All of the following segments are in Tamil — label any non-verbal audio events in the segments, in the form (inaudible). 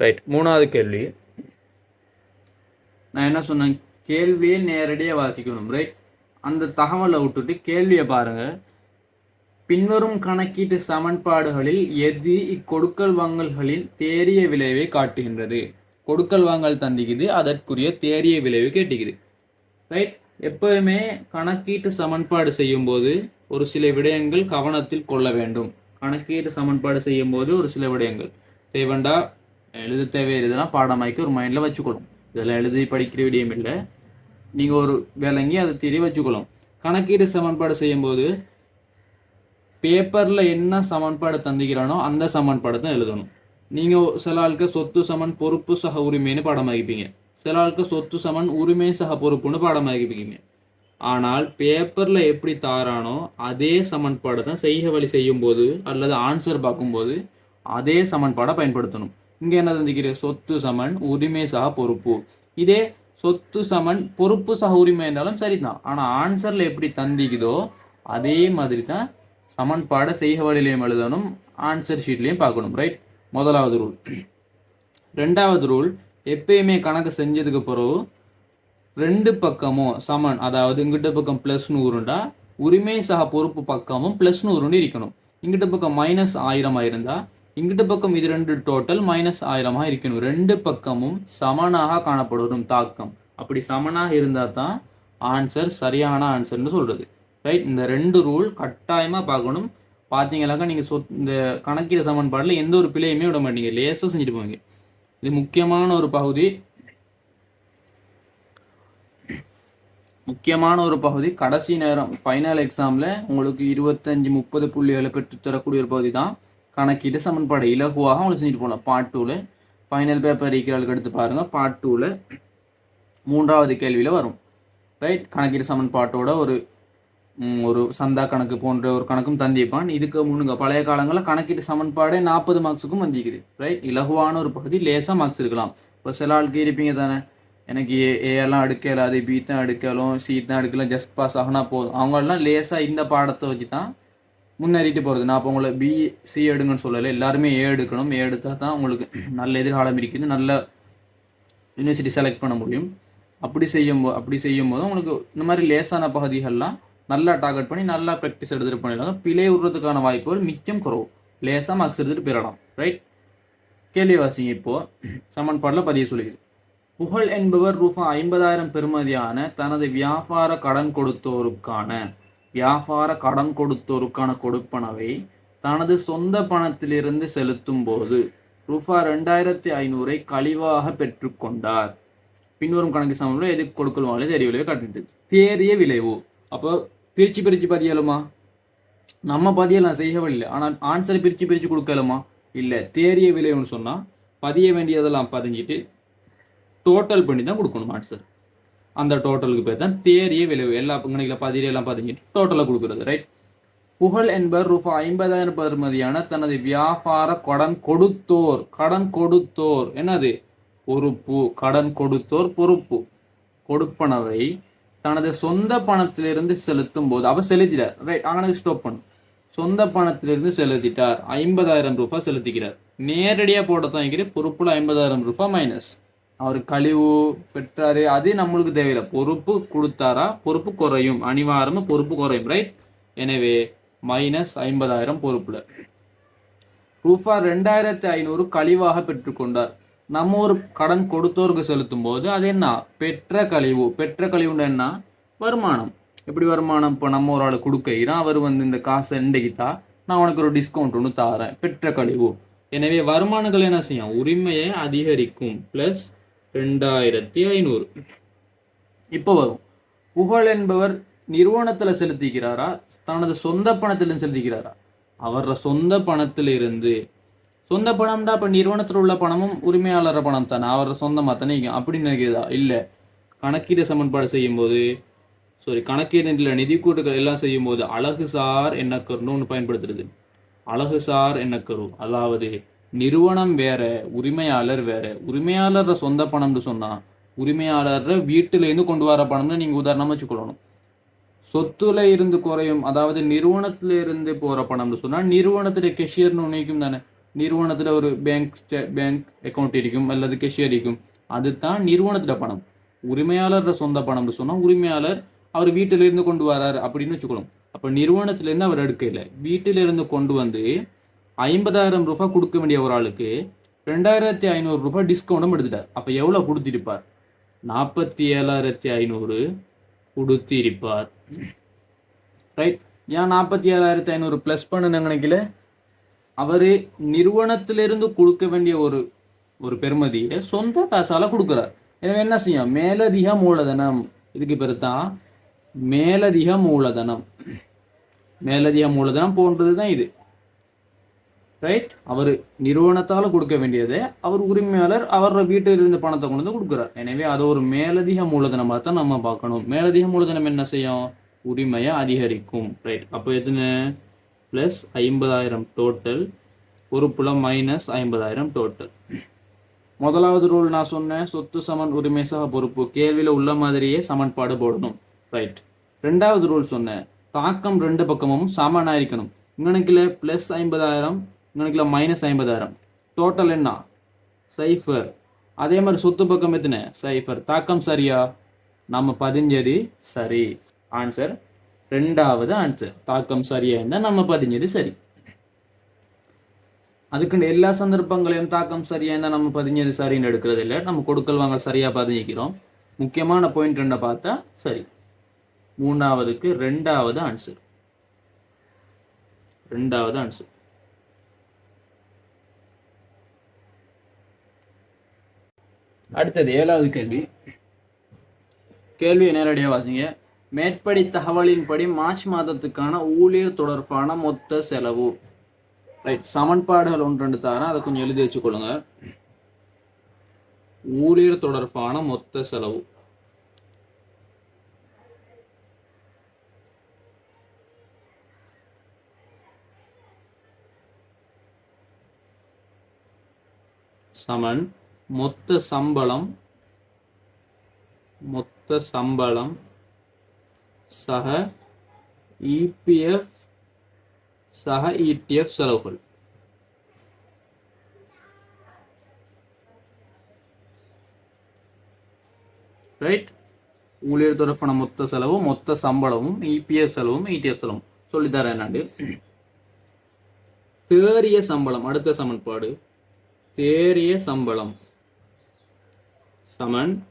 ரைட் மூணாவது கேள்வி. நான் என்ன சொன்னேன்? கேள்வியை நேரடியாக வாசிக்கணும். ரைட் அந்த தகவலை விட்டுட்டு கேள்வியை பாருங்கள் பின்வரும் கணக்கீட்டு சமன்பாடுகளில் எது இக்கொடுக்கல் வாங்கல்களின் தேறிய விளைவை காட்டுகின்றது? கொடுக்கல் வாங்கல் தந்திக்குது அதற்குரிய தேறிய விளைவு கேட்டுக்குது. ரைட் எப்போதுமே கணக்கீட்டு சமன்பாடு செய்யும்போது ஒரு சில விடயங்கள் கவனத்தில் கொள்ள வேண்டும். கணக்கீட்டு சமன்பாடு செய்யும்போது ஒரு சில விடயங்கள். தேவண்டா எழுத தேவை இதெல்லாம் பாடமாக்கி ஒரு மைண்டில் வச்சுக்கணும். இதெல்லாம் எழுதி படிக்கிற விடயம் இல்லை. நீங்கள் ஒரு விளங்கி அதை தெரிய வச்சுக்கணும். கணக்கீடு சமன்பாடு செய்யும்போது பேப்பரில் என்ன சமன்பாடு தந்திக்கிறானோ அந்த சமன்பாடு தான் எழுதணும். நீங்கள் சில ஆளுக்கு சொத்து சமன் பொறுப்பு சக உரிமைன்னு பாடமாகிப்பீங்க சில ஆளுக்கு சொத்து சமன் உரிமை சக பொறுப்புன்னு பாடமாகிப்பீங்க ஆனால் பேப்பரில் எப்படி தாரானோ அதே சமன்பாடை தான் செய்க வழி செய்யும்போது அல்லது ஆன்சர் பார்க்கும்போது அதே சமன்பாடை பயன்படுத்தணும். இங்கே என்ன தந்திக்கிற சொத்து சமன் உரிமை சக பொறுப்பு. இதே சொத்து சமன் பொறுப்பு சக உரிமை இருந்தாலும் சரிதான். ஆனால் ஆன்சரில் எப்படி தந்திக்குதோ அதே மாதிரி தான் சமன்பாடை செய்க வழியிலையும் எழுதணும் ஆன்சர் ஷீட்லேயும் பார்க்கணும் ரைட் முதலாவது ரூல் ரெண்டாவது ரூல் எப்பயுமே கணக்கு செஞ்சதுக்கு பிறகு ரெண்டு பக்கமும் சமன் அதாவது இங்கிட்ட பக்கம் ப்ளஸ் நூறுண்டா உரிமை சக பொறுப்பு பக்கமும் ப்ளஸ் நூறுன்னு இருக்கணும். இங்கிட்ட பக்கம் மைனஸ் ஆயிரமாக இருந்தால் இங்கிட்ட பக்கம் இது ரெண்டு டோட்டல் மைனஸ் ஆயிரமாக இருக்கணும். ரெண்டு பக்கமும் சமனாக காணப்படணும் தாக்கம். அப்படி சமனாக இருந்தால் தான் ஆன்சர் சரியான ஆன்சர்னு சொல்கிறது ரைட் இந்த ரெண்டு ரூல் கட்டாயமாக பார்க்கணும். பார்த்தீங்களாக்கா நீங்கள் சொத் இந்த கணக்கீடு சமன்பாட்டில் எந்த ஒரு பிழையுமே விட மாட்டீங்க. லேசாக செஞ்சுட்டு போவீங்க. இது முக்கியமான ஒரு பகுதி. முக்கியமான ஒரு பகுதி. கடைசி நேரம் ஃபைனல் எக்ஸாமில் உங்களுக்கு இருபத்தஞ்சி முப்பது புள்ளிகளை பெற்று தரக்கூடிய ஒரு பகுதி தான். கணக்கீட்டு சமன்பாடு இலகுவாக அவங்க செஞ்சுட்டு போகலாம். பார்ட் டூவில் ஃபைனல் பேப்பர் இருக்கிறவர்களுக்கு எடுத்து பாருங்கள் பார்ட் டூவில் மூன்றாவது கேள்வியில் வரும். ரைட் கணக்கீட்டு சமன்பாட்டோட ஒரு ஒரு சந்தா கணக்கு போன்ற ஒரு கணக்கும் தந்திப்பான் இதுக்கு முன்னுங்க பழைய காலங்களில் கணக்கீட்டு சமன்பாடே நாற்பது மார்க்ஸுக்கும் வந்திக்குது ரைட் இலகுவான ஒரு பகுதி லேசாக மார்க்ஸ் இருக்கலாம். இப்போ சில ஆளுக்கு இருப்பீங்க தானே. எனக்கு ஏ ஏ எல்லாம் அது பி தான் எடுக்கலும் சி தான் எடுக்கலாம் ஜஸ்ட் பாஸ் ஆகினா போதும். அவங்களெல்லாம் லேசாக இந்த பாடத்தை வச்சு தான் முன்னேறிட்டு போகிறது நான் அப்போ உங்களை பி சி எடுங்கன்னு சொல்லலை. எல்லாருமே ஏ எடுக்கணும். ஏ எடுத்தால் தான் உங்களுக்கு நல்ல எதிர்காலம் இருக்குது. நல்ல யூனிவர்சிட்டி செலக்ட் பண்ண முடியும். அப்படி செய்யும்போது அப்படி செய்யும் போது உங்களுக்கு இந்த மாதிரி லேசான பகுதிகள்லாம் நல்லா டார்கெட் பண்ணி நல்லா ப்ராக்டிஸ் எடுத்துகிட்டு பண்ணிடலாம் பிழை விடுறதுக்கான வாய்ப்புகள் மிச்சம் குறவு. லேசாக மார்க்ஸ் எடுத்துகிட்டு போயிடலாம். ரைட் கேள்வி வாசிங்க இப்போது சமன்பாடில் பதிய சொல்லுது புகழ் என்பவர் ரூபா ஐம்பதாயிரம் பெறுமதியான தனது வியாபார கடன் கொடுத்தோருக்கான வியாபார கடன் கொடுத்தோருக்கான கொடுப்பனவை தனது சொந்த பணத்திலிருந்து செலுத்தும் போது ரூபா ரெண்டாயிரத்தி ஐநூறை கழிவாக பெற்றுக்கொண்டார் பின்வரும் கணக்கு சம்பளம் எதுக்கு கொடுக்கலுமாலே தெரிய விளைவு காட்டுது தேறிய விளைவு அப்போ பிரித்து பிரித்து பதியலுமா? நம்ம பதியலாம் செய்யவே இல்லை ஆனால் ஆன்சர் பிரித்து பிரித்து கொடுக்கலுமா? இல்லை. தேறிய விளைவுன்னு சொன்னால் பதிய வேண்டியதெல்லாம் பதிஞ்சிட்டு டோட்டல் பண்ணி தான் கொடுக்கணும் ஆன்சர் அந்த டோட்டலுக்கு பேர் தான் தேரிய விளைவு. எல்லா கணக்கில் பதிரியெல்லாம் பார்த்தீங்கன்னா டோட்டலாக கொடுக்குறது ரைட் புகழ் என்பவர் ரூபா ஐம்பதாயிரம் பெறுமதியான தனது வியாபார கடன் கொடுத்தோர் கடன் கொடுத்தோர். என்னது? பொறுப்பு. கடன் கொடுத்தோர் பொறுப்பு. கொடுப்பனவை தனது சொந்த பணத்திலிருந்து செலுத்தும் போது அவர் செலுத்திட்டார் ரைட் அங்கே ஸ்டாப் பண்ணும் சொந்த பணத்திலிருந்து செலுத்திட்டார் ஐம்பதாயிரம் ரூபாய் செலுத்திக்கிறார். நேரடியாக போட்டதான் வைக்கிற பொறுப்புல ஐம்பதாயிரம் ரூபாய் மைனஸ் அவர் கழிவு பெற்றாரு அது நம்மளுக்கு தேவையில்லை. பொறுப்பு கொடுத்தாரா? பொறுப்பு குறையும். அனிவாரமாக பொறுப்பு குறையும் ரைட் எனவே மைனஸ் ஐம்பதாயிரம் பொறுப்பில். ரூபா ரெண்டாயிரத்தி ஐநூறு கழிவாக பெற்றுக்கொண்டார். நம்ம ஒரு கடன் கொடுத்தோருக்கு செலுத்தும் போது அது என்ன? பெற்ற கழிவு. பெற்ற கழிவுன்னு என்ன? வருமானம். எப்படி வருமானம்? இப்போ நம்ம ஒரு ஆள் கொடுக்கிறான் அவர் வந்து இந்த காசை இன்றைக்கிட்டா நான் உனக்கு ஒரு டிஸ்கவுண்ட் ஒன்று தாரேன். பெற்ற கழிவு. எனவே வருமானங்கள் என்ன செய்யும்? உரிமையை அதிகரிக்கும். ப்ளஸ் ரெண்டாயிரத்தி ஐநூறு. இப்போ வரும். புகழ் என்பவர் நிறுவனத்தில் செலுத்திக்கிறாரா? தனது சொந்த பணத்திலும் செலுத்திக்கிறாரா? அவர சொந்த பணத்திலிருந்து. சொந்த பணம்டா இப்போ நிறுவனத்தில் உள்ள பணமும் உரிமையாளர் பணம் தானே. அவர சொந்தமாக தானே? அப்படின்னு நினைக்கிறதா? இல்லை. கணக்கீடு சமன்பாடு செய்யும்போது சாரி கணக்கீடு நிதி கூட்டுகள் எல்லாம் செய்யும்போது அழகு சார் என்ன ஒன்று பயன்படுத்துறது. என்ன கரு அதாவது நிறுவனம் வேற உரிமையாளர் வேற. உரிமையாளர் சொந்த பணம்னு சொன்னா உரிமையாளர் வீட்டிலேருந்து கொண்டு வர பணம்னு நீங்க உதாரணமா வச்சுக்கொள்ளணும். சொத்துல இருந்து குறையும் அதாவது நிறுவனத்துல இருந்து போற பணம்னு சொன்னா நிறுவனத்துடைய கெஷியர்னு நினைக்கும் தானே? நிறுவனத்தில் ஒரு பேங்க் பேங்க் அக்கௌண்ட் இருக்கும் அல்லது கெஷியர் இருக்கும். அதுதான் நிறுவனத்தில் பணம். உரிமையாளர் சொந்த பணம்னு சொன்னால் உரிமையாளர் அவர் வீட்டிலிருந்து கொண்டு வரார் அப்படின்னு வச்சுக்கணும் அப்போ நிறுவனத்திலேருந்து அவர் எடுக்கல. வீட்டிலிருந்து கொண்டு வந்து ஐம்பதாயிரம் ரூபாய் கொடுக்க வேண்டிய ஒரு ஆளுக்கு ரெண்டாயிரத்தி ஐநூறு ரூபாய் டிஸ்கவுண்டும் எடுத்துட்டார். அப்போ எவ்வளோ கொடுத்திருப்பார்? நாற்பத்தி ஏழாயிரத்தி ஐநூறு கொடுத்திருப்பார். ரைட் ஏன் நாற்பத்தி ஏழாயிரத்தி ஐநூறு ப்ளஸ் பண்ண நினைக்கல? அவர் நிறுவனத்திலிருந்து கொடுக்க வேண்டிய ஒரு ஒரு பெருமதியை சொந்த காசால கொடுக்குறார். எனவே என்ன செய்யும்? மேலதிக மூலதனம். இதுக்கு பேர் தான் மேலதிக மூலதனம். மேலதிக மூலதனம் போன்றது தான் இது. ரைட் அவர் நிறுவனத்தால் கொடுக்க வேண்டியது அவர் உரிமையாளர் அவர் வீட்டில் இருந்து பணத்தை கொண்டு வந்து கொடுக்குறார். எனவே அதை ஒரு மேலதிக மூலதனமாக தான் நம்ம பார்க்கணும். மேலதிக மூலதனம் என்ன செய்யும்? உரிமையை அதிகரிக்கும். ரைட் அப்போ எத்தனை? ப்ளஸ் ஐம்பதாயிரம் டோட்டல் பொறுப்புல மைனஸ் ஐம்பதாயிரம் டோட்டல் முதலாவது ரூல் நான் சொன்னேன். சொத்து சமன் உரிமை சக பொறுப்பு. கேள்வியில் உள்ள மாதிரியே சமன்பாடு போடணும். ரைட் ரெண்டாவது ரூல் சொன்னேன். தாக்கம் ரெண்டு பக்கமும் சமனாக இருக்கணும் இங்கனக்கில் ப்ளஸ் ஐம்பதாயிரம் இங்கனக்கில் மைனஸ் ஐம்பதாயிரம். டோட்டல் என்ன? சைஃபர் அதே மாதிரி சொத்து பக்கம் எத்தனை? சைஃபர் தாக்கம் சரியா? நம்ம பதிஞ்சது சரி. ஆன்சர் ரெண்டாவது ஆன்சர் தாக்கம் சரியா இருந்தால் நம்ம பதிஞ்சது சரி. அதுக்குண்டு எல்லா சந்தர்ப்பங்களையும் தாக்கம் சரியா இருந்தால் நம்ம பதிஞ்சது சரின்னு எடுக்கிறது இல்லை. நம்ம கொடுக்கல் வாங்க சரியாக பதிஞ்சிக்கிறோம். முக்கியமான பாயிண்ட் ரெண்டை பார்த்தா சரி. மூணாவதுக்கு ரெண்டாவது ஆன்சர் ரெண்டாவது ஆன்சர் அடுத்தது ஏழாவது கேள்வி. கேள்வியை நேரடியாக வாசிங்க. மேற்படி தகவலின்படி மார்ச் மாதத்துக்கான ஊழியர் தொடர்பான மொத்த செலவு. ரைட் சமன்பாடுகள் ஒன்று ரெண்டு தரேன். அதை கொஞ்சம் எழுதி வச்சுக்கொள்ளுங்க. ஊழியர் தொடர்பான மொத்த செலவு. சமன். மொத்த சம்பளம் மொத்த சம்பளம் சக இபிஎஃப் சக இடிஎஃப் செலவுகள். ரைட் ஊழியர் தொடர்பான மொத்த செலவும் மொத்த சம்பளமும் இபிஎஃப் செலவும் இடிஎஃப் செலவும். சொல்லித்தரேன் என்னாண்டு தேறிய சம்பளம் அடுத்த சமன்பாடு. தேறிய சம்பளம். சமன்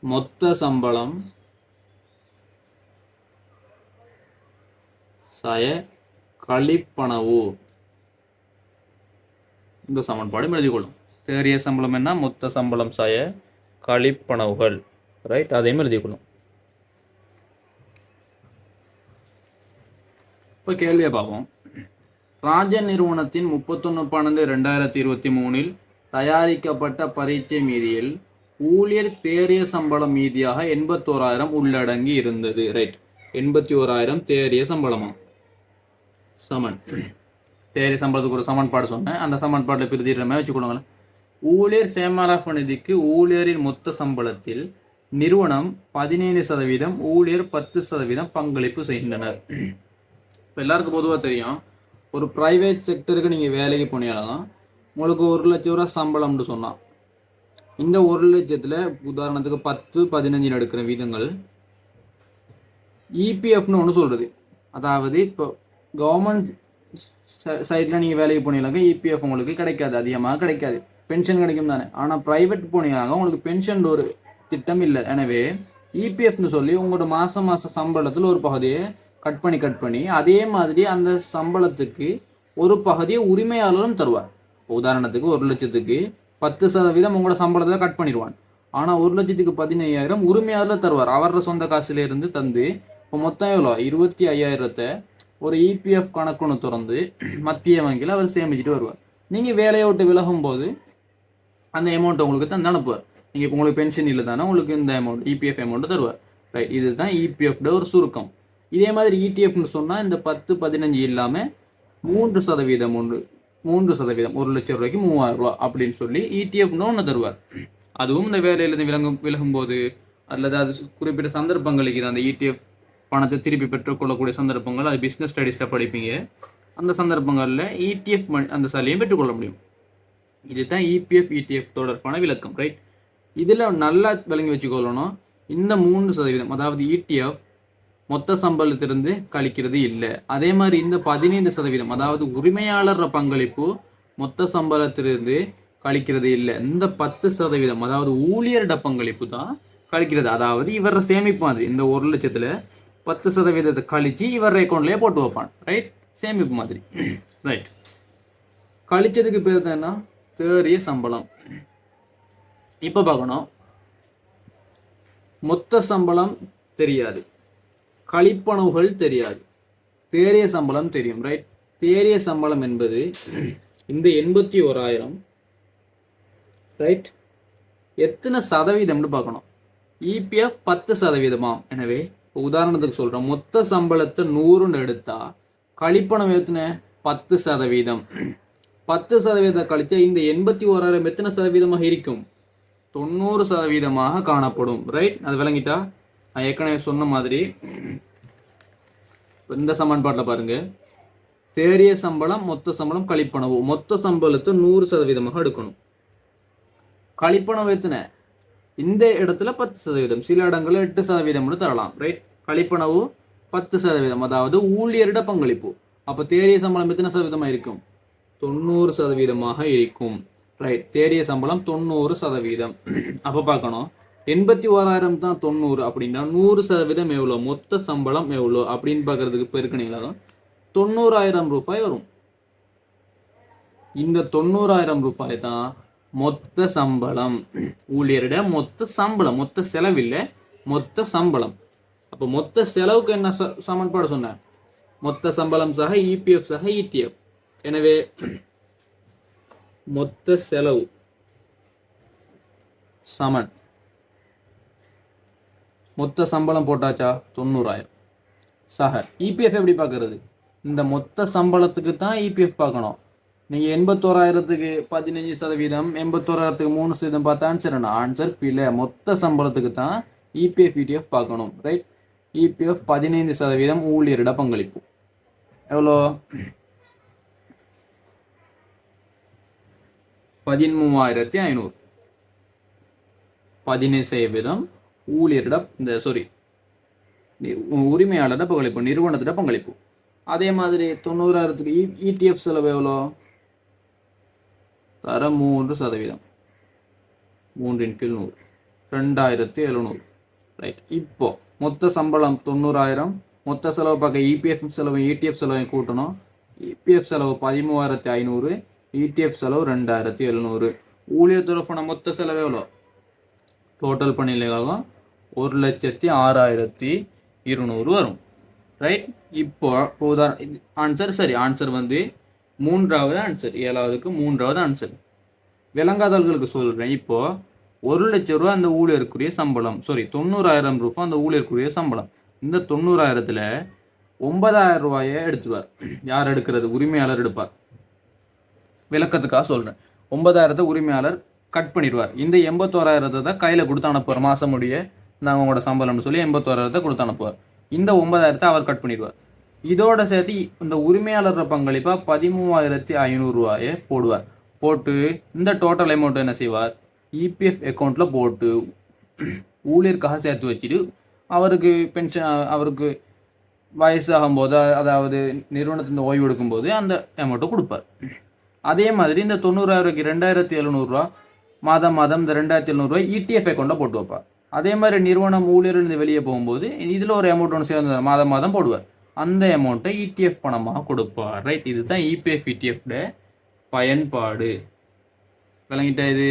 மொத்த சம்பளம் சய கழிப்பனவு. இந்த சமன்பாடு எழுதிக்கொள்ளும். தேறிய சம்பளம் என்ன? மொத்த சம்பளம் சய கழிப்பனவுகள். ரைட் அதையும் எழுதிக்கொள்ளும். இப்போ கேள்வியை பார்ப்போம். ராஜ நிறுவனத்தின் முப்பத்தொன்று பன்னெண்டு ரெண்டாயிரத்தி இருபத்தி மூணில் தயாரிக்கப்பட்ட பரீட்சை மீதியில் ஊழியர் தேறிய சம்பளம் மீதியாக எண்பத்தோராயிரம் உள்ளடங்கி இருந்தது. ரைட் எண்பத்தி ஓராயிரம் தேறிய சம்பளமா? சமன். தேறிய சம்பளத்துக்கு ஒரு சமன்பாடு சொன்னேன். அந்த சமன்பாட்டில் பிரிதிடுற மாதிரி வச்சுக்கொள்ளுங்களேன் ஊழியர் சேமலாப நிதிக்கு ஊழியரின் மொத்த சம்பளத்தில் நிறுவனம் பதினேழு சதவீதம் ஊழியர் பத்து சதவீதம் பங்களிப்பு செய்கின்றனர். இப்போ எல்லாருக்கும் பொதுவாக தெரியும். ஒரு ப்ரைவேட் செக்டருக்கு நீங்கள் வேலைக்கு போனீங்கன்னா உங்களுக்கு ஒரு லட்சம் ரூபா சம்பளம்னு சொன்னான். இந்த ஒரு லட்சத்தில் உதாரணத்துக்கு பத்து பதினஞ்சு எடுக்கிற வீதங்கள். இபிஎஃப்னு ஒன்று சொல்கிறது அதாவது இப்போ கவர்மெண்ட் சைடில் நீங்கள் வேலைக்கு போனீங்கன்னாக்கா இபிஎஃப் உங்களுக்கு கிடைக்காது. அதிகமாக கிடைக்காது. பென்ஷன் கிடைக்கும் தானே. ஆனால் ப்ரைவேட் போனீங்களாக உங்களுக்கு பென்ஷன் ஒரு திட்டம் இல்லை. எனவே இபிஎஃப்னு சொல்லி உங்களோட மாதம் மாத சம்பளத்தில் ஒரு பகுதியை கட் பண்ணி கட் பண்ணி அதே மாதிரி அந்த சம்பளத்துக்கு ஒரு பகுதியை உரிமையாளரும் தருவார். இப்போ உதாரணத்துக்கு ஒரு லட்சத்துக்கு பத்து சதவீதம் உங்களோட சம்பளத்தில் கட் பண்ணிடுவான். ஆனால் ஒரு லட்சத்துக்கு பதினையாயிரம் உரிமையாளர் தருவார். அவரோட சொந்த காசுலேருந்து தந்து இப்போ மொத்தம் எவ்வளோ? இருபத்தி ஐயாயிரத்தை ஒரு இபிஎஃப் கணக்குன்னு திறந்து மத்திய வங்கியில் அவர் சேமிச்சுட்டு வருவார். நீங்கள் வேலையை விட்டு விலகும் போது அந்த அமௌண்ட் உங்களுக்கு தந்து அனுப்புவார். நீங்கள் இப்போ உங்களுக்கு பென்ஷன் இல்லை தானே உங்களுக்கு இந்த அமௌண்ட் இபிஎஃப் அமௌண்ட்டு தருவார். ரைட் இதுதான் இபிஎஃப்ட ஒரு சுருக்கம். இதே மாதிரி இடிஎஃப்னு சொன்னால் இந்த பத்து பதினஞ்சு இல்லாமல் மூன்று சதவீதம் ஒன்று மூன்று சதவீதம் ஒரு லட்சம் ரூபாய்க்கு மூவாயிரம் ரூபா அப்படின்னு சொல்லி இடிஎஃப்னு ஒன்று தருவார். அதுவும் இந்த வேலையிலிருந்து விளங்கும் விலகும்போது அல்லது அது குறிப்பிட்ட சந்தர்ப்பங்களுக்கு அந்த இடிஎஃப் பணத்தை திருப்பி பெற்றுக்கொள்ளக்கூடிய சந்தர்ப்பங்கள் அது பிஸ்னஸ் ஸ்டடீஸில் படிப்பீங்க. அந்த சந்தர்ப்பங்களில் இடிஎஃப் அந்த சாலையும் பெற்றுக்கொள்ள முடியும். இதுதான் இபிஎஃப் இடிஎஃப் தொடர்பான விளக்கம் ரைட் இதில் நல்லா விளங்கி வச்சுக்கொள்ளணும். இந்த மூன்று சதவீதம் அதாவது இடிஎஃப் மொத்த சம்பளத்திலிருந்து கழிக்கிறது இல்லை. அதே மாதிரி இந்த பதினைந்து சதவீதம் அதாவது உரிமையாளர் பங்களிப்பு மொத்த சம்பளத்திலிருந்து கழிக்கிறது இல்லை. இந்த பத்து சதவீதம் அதாவது ஊழியரிட பங்களிப்பு தான் கழிக்கிறது. அதாவது இவர சேமிப்பு மாதிரி இந்த ஒரு லட்சத்தில் பத்து சதவீதத்தை கழித்து இவர் அக்கௌண்ட்லேயே போட்டு வைப்பான். ரைட் சேமிப்பு மாதிரி. (clears throat) ரைட் கழிச்சதுக்கு பேர் என்ன? தேறிய சம்பளம். இப்போ பார்க்கணும். மொத்த சம்பளம் தெரியாது. கழிப்பனவுகள் தெரியாது. தேரிய சம்பளம் தெரியும் ரைட் தேரிய சம்பளம் என்பது இந்த எண்பத்தி ஓராயிரம் ரைட் எத்தனை சதவீதம்னு பார்க்கணும். இபிஎஃப் பத்து சதவீதமாம். எனவே இப்போ உதாரணத்துக்கு சொல்கிறோம் மொத்த சம்பளத்தை நூறுன்னு எடுத்தால் கழிப்பணம் எத்தனை? பத்து சதவீதம். பத்து சதவீதம் கழிச்சா இந்த எண்பத்தி ஓராயிரம் எத்தனை சதவீதமாக இருக்கும்? தொண்ணூறு சதவீதமாக காணப்படும் ரைட் அது விளங்கிட்டா? நான் ஏற்கனவே சொன்ன மாதிரி இந்த சமன்பாட்டில் பாருங்க. தேறிய சம்பளம் மொத்த சம்பளம் கழிப்பணவு. மொத்த சம்பளத்தை நூறு சதவீதமாக எடுக்கணும். கழிப்பணவு எத்தனை? இந்த இடத்துல பத்து சதவீதம். சில இடங்களில் எட்டு சதவீதம்னு தரலாம் ரைட் கழிப்பணவு பத்து சதவீதம். அதாவது ஊழியரிட பங்களிப்பு. அப்போ தேறிய சம்பளம் எத்தனை சதவீதமாக இருக்கும்? தொண்ணூறு சதவீதமாக இருக்கும் ரைட் தேறிய சம்பளம் தொண்ணூறு சதவீதம். அப்போ பார்க்கணும். எண்பத்தி ஓராயிரம் தான் தொண்ணூறு அப்படின்னா நூறு சதவீதம் எவ்வளோ? மொத்த சம்பளம் எவ்வளோ? அப்படின்னு பார்க்கறதுக்கு பெருக்கணிங்களா தான் தொண்ணூறாயிரம் ரூபாய் வரும். இந்த தொண்ணூறாயிரம் ரூபாய் தான் மொத்த சம்பளம். ஊழியரிட மொத்த சம்பளம் மொத்த செலவில்லை மொத்த சம்பளம். அப்போ மொத்த செலவுக்கு என்ன ச சமன்பாடு சொன்னேன். மொத்த சம்பளம் சக இபிஎஃப் சக இடிஎஃப் எனவே மொத்த செலவு சமன். மொத்த சம்பளம் போட்டாச்சா? தொண்ணூறாயிரம். சக இபிஎஃப் எப்படி பார்க்கறது? இந்த மொத்த சம்பளத்துக்கு தான் இபிஎஃப் பார்க்கணும். நீங்கள் எண்பத்தோராயிரத்துக்கு பதினஞ்சு சதவீதம் எண்பத்தோராயிரத்துக்கு மூணு சதவீதம் பார்த்தா ஆன்சர் என்ன? ஆன்சர் பிள்ளை மொத்த சம்பளத்துக்கு தான் இபிஎஃப் இடிஎஃப் பார்க்கணும். ரைட் இபிஎஃப் பதினைந்து சதவீதம் ஊழியரிட பங்களிப்பு. எவ்வளோ? பதிமூவாயிரத்தி ஐநூறு. பதினைந்து சதவீதம் ஊழியரிட இந்த சாரி உரிமையாளரிட பங்களிப்பு நிறுவனத்திட பங்களிப்பு. அதே மாதிரி தொண்ணூறாயிரத்துக்கு e, இடிஎஃப் செலவு எவ்வளோ? தர மூன்று சதவீதம். மூன்றின் கீழ் நூறு. ரெண்டாயிரத்தி எழுநூறு. ரைட் இப்போ மொத்த சம்பளம் தொண்ணூறாயிரம். மொத்த செலவு பார்க்க இபிஎஃப் செலவு இடிஎஃப் செலவையும் கூட்டணும். இபிஎஃப் செலவு பதிமூவாயிரத்தி ஐநூறு. இடிஎஃப் செலவு ரெண்டாயிரத்தி எழுநூறு. ஊழியர் தொடர்பான மொத்த செலவு எவ்வளோ? டோட்டல் பண்ணிலேயும் ஒரு லட்சத்தி ஆறாயிரத்தி இருநூறு வரும். ரைட் இப்போ இப்போ உதாரணம் ஆன்சர் சரி. ஆன்சர் வந்து மூன்றாவது ஆன்சர் ஏழாவதுக்கு மூன்றாவது ஆன்சர் விளங்காதவர்களுக்கு சொல்கிறேன் இப்போ ஒரு லட்ச ரூபா அந்த ஊழியருக்குரிய சம்பளம். சாரி தொண்ணூறாயிரம் ரூபாய் அந்த ஊழியருக்குரிய சம்பளம். இந்த தொண்ணூறாயிரத்தில் ஒன்பதாயிரம் ரூபாயை எடுத்துவார் யார் எடுக்கிறது? உரிமையாளர் எடுப்பார். விளக்கத்துக்காக சொல்கிறேன் ஒன்பதாயிரத்தை உரிமையாளர் கட் பண்ணிடுவார். இந்த எண்பத்தோராயிரத்தை தான் கையில் கொடுத்து அனுப்புவார் மாதமுடைய நாங்கள் உங்களோட சம்பளம்னு சொல்லி எண்பத்தோராயிரத்தை கொடுத்து அனுப்புவார். இந்த ஒன்பதாயிரத்தை அவர் கட் பண்ணிடுவார். இதோட சேர்த்து இந்த உரிமையாளர் பங்களிப்பாக பதிமூவாயிரத்தி ஐநூறுரூவாயே போடுவார். போட்டு இந்த டோட்டல் அமௌண்ட் என்ன செய்வார்? இபிஎஃப் அக்கௌண்ட்டில் போட்டு ஊழியருக்காக சேர்த்து வச்சுட்டு அவருக்கு பென்ஷன் அவருக்கு வயசாகும்போது அதாவது நிறுவனத்தின் ஓய்வு எடுக்கும்போது அந்த அமௌண்ட்டை கொடுப்பார். அதே மாதிரி இந்த தொண்ணூறாயிரூபாய்க்கு ரெண்டாயிரத்தி எழுநூறுரூவா மாதம் மாதம் இந்த ரெண்டாயிரத்தி எழுநூறுவா இடிஎஃப் அக்கௌண்ட்டில் போட்டு வைப்பார். அதே மாதிரி நிறுவனம் ஊழியர் வெளியே போகும்போது இதில் ஒரு அமௌண்ட் ஒன்று சேர்ந்து மாதம் மாதம் போடுவார். அந்த அமௌண்ட்டை இடிஎஃப் பணமாக கொடுப்பார். ரைட் இதுதான் இபிஎஃப் இடிஎஃப்ட பயன்பாடு. விளங்கிட்டா இது?